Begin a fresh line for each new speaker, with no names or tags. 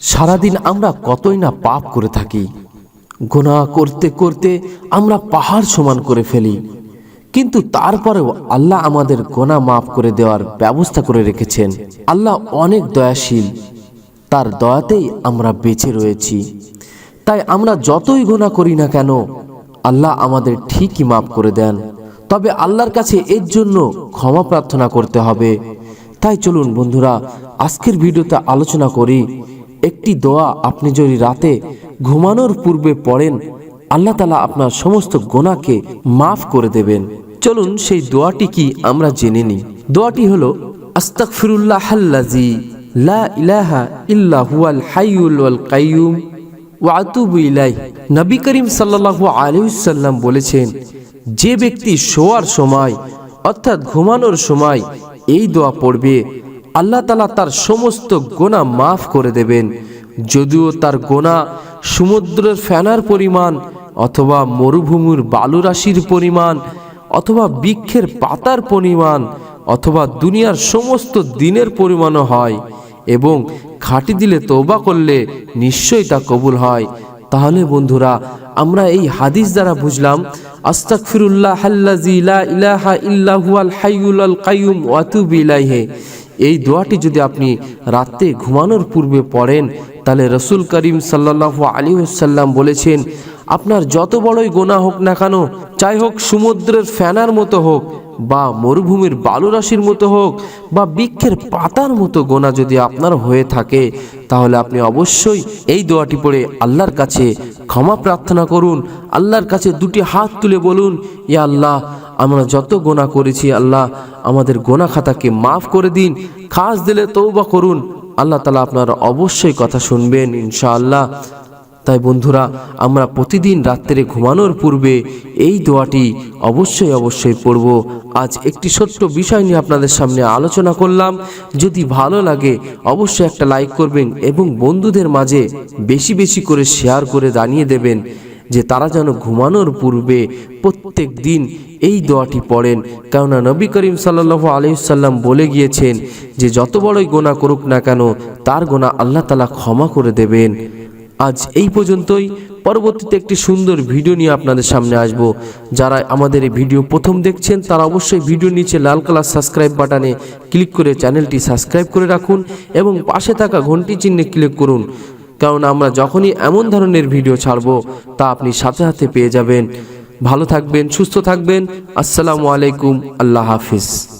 সারাদিন আমরা কতই না পাপ করে থাকি। গোনা করতে করতে আমরা পাহাড় সমান করে ফেলি। কিন্তু তারপরেও আল্লাহ আমাদের গোনা মাফ করে দেওয়ার ব্যবস্থা করে রেখেছেন। আল্লাহ অনেক দয়াশীল। তার দয়াতেই আমরা বেঁচে রয়েছি। তাই আমরা যতই গোনা করি না কেন, আল্লাহ আমাদের ঠিকই মাফ করে দেন। তবে আল্লাহর কাছে এর জন্য ক্ষমা প্রার্থনা করতে হবে। তাই চলুন বন্ধুরা, আজকের ভিডিওতে আলোচনা করি একটি দোয়া আপনি যদি রাতে ঘুমানোর পূর্বে পড়েন, আল্লাহ তালা আপনার সমস্ত গোনাকে মাফ করে দেবেন। চলুন সেই দোয়াটি কি আমরা জেনে নিই। দোয়াটি হলো, আস্তাগফিরুল্লাহ আল্লাজি লা ইলাহা ইল্লা হুয়াল হাইয়ুল ওয়াল কাইয়ুম ওয়া আতুবু ইলাইহ। নবী করিম সাল্লাল্লাহু আলাইহি সাল্লাম বলেছেন, যে ব্যক্তি শোয়ার সময় অর্থাৎ ঘুমানোর সময় এই দোয়া পড়বে আল্লাহ তালা তার সমস্ত গোনা মাফ করে দেবেন। যদিও তার গোনা সমুদ্রের ফেনার পরিমাণ অথবা মরুভূমির বালুরাশির পরিমাণ অথবা বৃক্ষের পাতার পরিমাণ অথবা দুনিয়ার সমস্ত দিনের পরিমাণও হয় এবং খাঁটি দিলে তৌবা করলে নিশ্চয়ই তা কবুল হয়। তাহলে বন্ধুরা, আমরা এই হাদিস দ্বারা বুঝলাম লা ইলাহা ইল্লা হুয়াল হাইয়ুল কাইয়ুম ওয়া আতুবু ইলাইহি। এই দোয়াটি যদি আপনি রাতে ঘুমানোর পূর্বে পড়েন, তাহলে রসুল করিম সাল্লাল্লাহু আলী ওয়াসাল্লাম বলেছেন, আপনার যত বড়ই গোনা হোক না কেন, চাই হোক সমুদ্রের ফ্যানার মতো হোক, বা মরুভূমির বালুরাশির মতো হোক, বা বৃক্ষের পাতার মতো গোনা যদি আপনার হয়ে থাকে, তাহলে আপনি অবশ্যই এই দোয়াটি পড়ে আল্লাহর কাছে ক্ষমা প্রার্থনা করুন, আল্লাহর কাছে দুটি হাত তুলে বলুন, ইয়া আল্লাহ আমরা যত গোনা করেছি, আল্লাহ আমাদের গোনা খাতাকে মাফ করে দিন, খাস দিলে তৌবা করুন। আল্লাহ তালা আপনার অবশ্যই কথা শুনবেন, ইনশাআল্লাহ। তাই বন্ধুরা, আমরা প্রতিদিন রাত্রে ঘুমানোর পূর্বে এই দোয়াটি অবশ্যই অবশ্যই পড়ব। আজ একটি ছোট্ট বিষয় নিয়ে আপনাদের সামনে আলোচনা করলাম। যদি ভালো লাগে, অবশ্যই একটা লাইক করবেন এবং বন্ধুদের মাঝে বেশি বেশি করে শেয়ার করে জানিয়ে দেবেন। যে তারা যেন ঘুমানোর পূর্বে প্রত্যেক দিন এই দোয়াটি পড়েন। কেননা নবী করিম সাল্লাহ আলহিসাল্লাম বলে গিয়েছেন যে যত বড়ই গোনা করুক না কেন, তার গোনা আল্লাহ তালা ক্ষমা করে দেবেন। আজ এই পর্যন্তই। পরবর্তীতে একটি সুন্দর ভিডিও নিয়ে আপনাদের সামনে আসব। যারা আমাদের এই ভিডিও প্রথম দেখছেন, তারা অবশ্যই ভিডিও নিচে লাল কালার সাবস্ক্রাইব বাটনে ক্লিক করে চ্যানেলটি সাবস্ক্রাইব করে রাখুন এবং পাশে থাকা ঘন্টি চিহ্নে ক্লিক করুন। কারণ আমরা যখনই এমন ধরনের ভিডিও ছাড়বো, তা আপনি সাথে সাথে পেয়ে যাবেন। ভালো থাকবেন, সুস্থ থাকবেন। আসসালামু আলাইকুম, আল্লাহ হাফিজ।